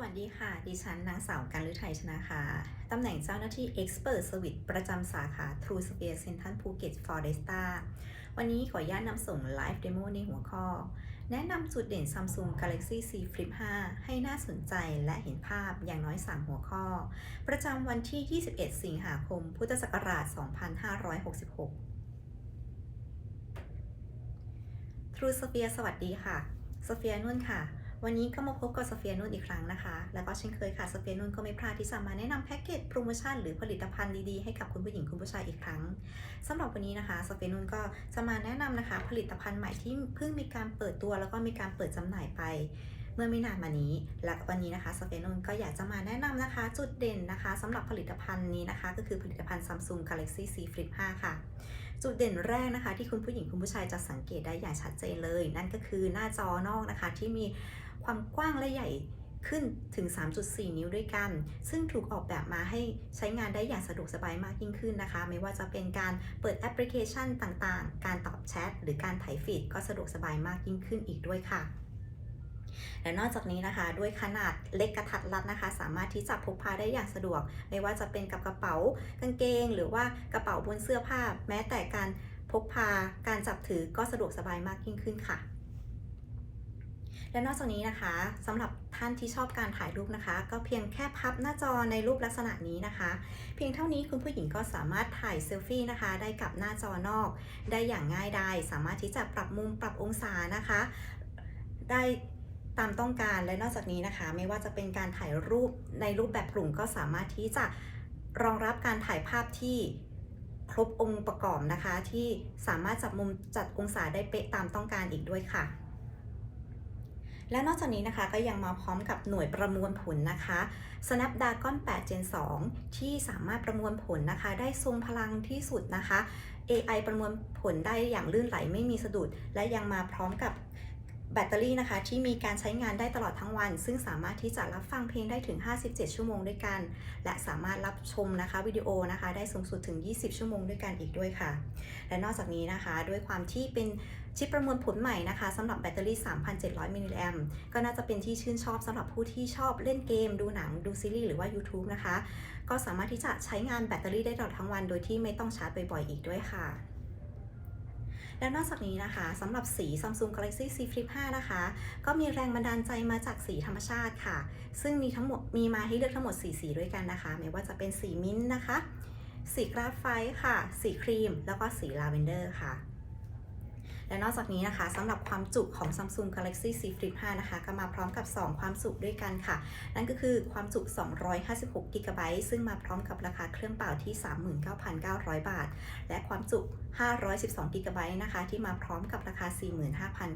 วัสดีค่ะ ดิฉันนางสาวกันฤทัยชนะค่ะตำแหน่งเจ้าหน้าที่ Expert Service ประจำสาขา True Sphere Central Phuket Foresta วันนี้ขออนุญาตนำส่ง Live Demo ในหัวข้อ แนะนำจุดเด่น Samsung Galaxy Z Flip 5 ให้น่าสนใจและเห็นภาพอย่างน้อย 3 หัวข้อ ประจำวันที่ 21 สิงหาคม พุทธศักราช 2566 True Sphere สวัสดีค่ะสเฟียนุ่นค่ะ วันนี้ก็มาพบกับสเฟียนุ่นอีกครั้งนะคะ แล้วก็เช่นเคยค่ะสเฟียนุ่นก็ไม่พลาดที่จะมาแนะนำแพ็กเกจโปรโมชั่นหรือผลิตภัณฑ์ดีๆให้กับคุณผู้หญิงคุณผู้ชายอีกครั้งสำหรับวันนี้นะคะสเฟียนุ่นก็จะมาแนะนำนะคะ ผลิตภัณฑ์ใหม่ที่เพิ่งมีการเปิดตัว แล้วก็มีการเปิดจำหน่ายไปเมื่อไม่นานมานี้ และวันนี้นะคะสเฟียนุ่นก็อยากจะมาแนะนำนะคะ จุดเด่นนะคะสำหรับผลิตภัณฑ์นี้นะคะ ก็คือผลิตภัณฑ์ Samsung Galaxy Z Flip 5 ค่ะ จุดเด่นแรกนะคะ ที่คุณผู้หญิงคุณผู้ชายจะสังเกตได้อย่างชัดเจนเลย นั่นก็คือหน้าจอนอกนะคะที่มี ความกว้างและใหญ่ขึ้นถึง 3.4 นิ้วด้วยกัน ซึ่งถูกออกแบบมาให้ใช้งานได้อย่างสะดวกสบายมากยิ่งขึ้นนะคะ ไม่ว่าจะเป็นการเปิดแอปพลิเคชันต่างๆ การตอบแชท หรือการถ่ายฟีดก็สะดวกสบายมากยิ่งขึ้นอีกด้วยค่ะ และนอกจากนี้นะคะ ด้วยขนาดเล็กกระทัดรัดนะคะ สามารถที่จะพกพาได้อย่างสะดวก ไม่ว่าจะเป็นกับกระเป๋ากางเกง หรือว่ากระเป๋าบนเสื้อผ้า แม้แต่การพกพาการจับถือก็สะดวกสบายมากยิ่งขึ้นค่ะ และนอกจากนี้นะคะสำหรับท่านที่ชอบการถ่ายรูปนะคะ ก็เพียงแค่พับหน้าจอในรูปลักษณะนี้นะคะ เพียงเท่านี้คุณผู้หญิงก็สามารถถ่ายเซลฟี่นะคะ ได้กับหน้าจอนอก ได้อย่างง่ายดายสามารถที่จะปรับมุมปรับองศานะคะ ได้ตามต้องการและนอกจากนี้นะคะ ไม่ว่าจะเป็นการถ่ายรูปในรูปแบบกลุ่มก็สามารถที่จะรองรับการถ่ายภาพที่ครบองค์ประกอบนะคะ ที่สามารถจับมุมจัดองศาได้เป๊ะตามต้องการอีกด้วยค่ะ และนอกจากนี้นะคะก็ยังมาพร้อมกับหน่วยประมวลผลนะคะ Snapdragon 8 Gen 2 ที่สามารถประมวลผลนะคะ ได้ทรงพลังที่สุดนะคะ AI ประมวลผลได้อย่างลื่นไหลไม่มีสะดุด และยังมาพร้อมกับ แบตเตอรี่นะคะที่มีการใช้งานได้ตลอดทั้งวัน ซึ่งสามารถที่จะรับฟังเพลงได้ถึง 57 ชั่วโมงด้วยกัน และสามารถรับชมนะคะวิดีโอนะคะได้สูงสุดถึง 20 ชั่วโมงด้วยกันอีกด้วยค่ะ และนอกจากนี้นะคะ ด้วยความที่เป็นชิปประมวลผลใหม่นะคะสำหรับแบตเตอรี่ 3,700 มิลลิแอมก็น่าจะเป็นที่ชื่นชอบสำหรับผู้ที่ชอบเล่นเกม ดูหนังดูซีรีส์หรือว่า YouTube นะคะ ก็สามารถที่จะใช้งานแบตเตอรี่ได้ตลอดทั้งวัน โดยที่ไม่ต้องชาร์จบ่อยๆอีกด้วยค่ะ และนอกจากนี้นะคะสำหรับสี Samsung Galaxy Z Flip 5 นะคะ ก็มีแรงบันดาลใจมาจากสีธรรมชาติค่ะ ซึ่งมีทั้งหมดมีมาให้เลือกทั้งหมด 4 สีด้วยกันนะคะ ไม่ว่าจะเป็นสีมิ้นท์นะคะ สีกราฟไฟต์ค่ะ สีครีม แล้วก็สีลาเวนเดอร์ค่ะ และนอกจากนี้นะคะสำหรับความจุของ Samsung Galaxy Z Flip 5 นะคะ ก็มาพร้อมกับ 2 ความจุด้วยกันค่ะ นั่นก็คือความจุ 256 g b ซึ่งมาพร้อมกับราคาเครื่องเปล่าที่ 39,900 บาท และความจุ 512 g b นะคะ ที่มาพร้อมกับราคา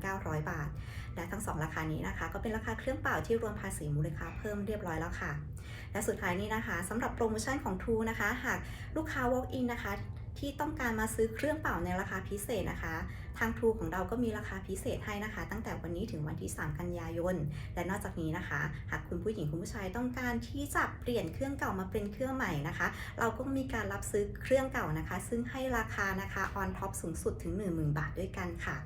45,900 บาท และทั้ง 2 ราคานี้นะคะ ก็เป็นราคาเครื่องเปล่าที่รวมภาษีมูลค่าเพิ่มเรียบร้อยแล้วค่ะ และสุดท้ายนี้นะคะสำหรับโปรโมชั่นของ True นะคะ หากลูกค้า walk in นะคะที่ต้องการมาซื้อเครื่องเป่าในราคาพิเศษนะคะทาง True ของเราก็มีราคาพิเศษให้นะคะ ตั้งแต่วันนี้ถึงวันที่ 3 กันยายน และนอกจากนี้นะคะ หากคุณผู้หญิงคุณผู้ชายต้องการที่จะเปลี่ยนเครื่องเก่ามาเป็นเครื่องใหม่นะคะ เราก็มีการรับซื้อเครื่องเก่านะคะ ซึ่งให้ราคานะคะ on top สูงสุดถึง 10,000 บาทด้วยกันค่ะ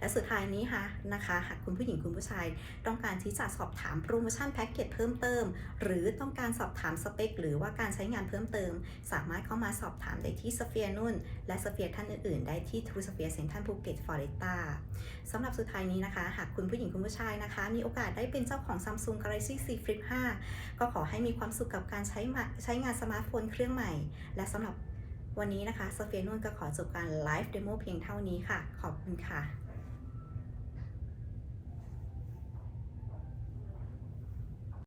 และสุดท้ายนี้ค่ะนะคะหากคุณผู้หญิงคุณผู้ชายต้องการที่จะสอบถามโปรโมชั่นแพ็กเกจเพิ่มเติม หรือต้องการสอบถามสเปค หรือว่าการใช้งานเพิ่มเติม สามารถเข้ามาสอบถามได้ที่สเฟียนุ่น และสเฟียท่านอื่นๆ ได้ที่ทูสเปียร์จฟอร์เรต้าสำหรับสุดท้ายนี้นะคะ หากคุณผู้หญิงคุณผู้ชายนะคะ มีโอกาสได้เป็นเจ้าของ Samsung Galaxy Z Flip 5 ก็ขอให้มีความสุขกับการใช้ใช้งานสมาร์ทโฟนเครื่องใหม่ และสำหรับวันนี้นะคะสเฟียนุ่นก็ขอจบการไลฟ์เดโมเพียงเท่านี้ค่ะ ขอบคุณค่ะ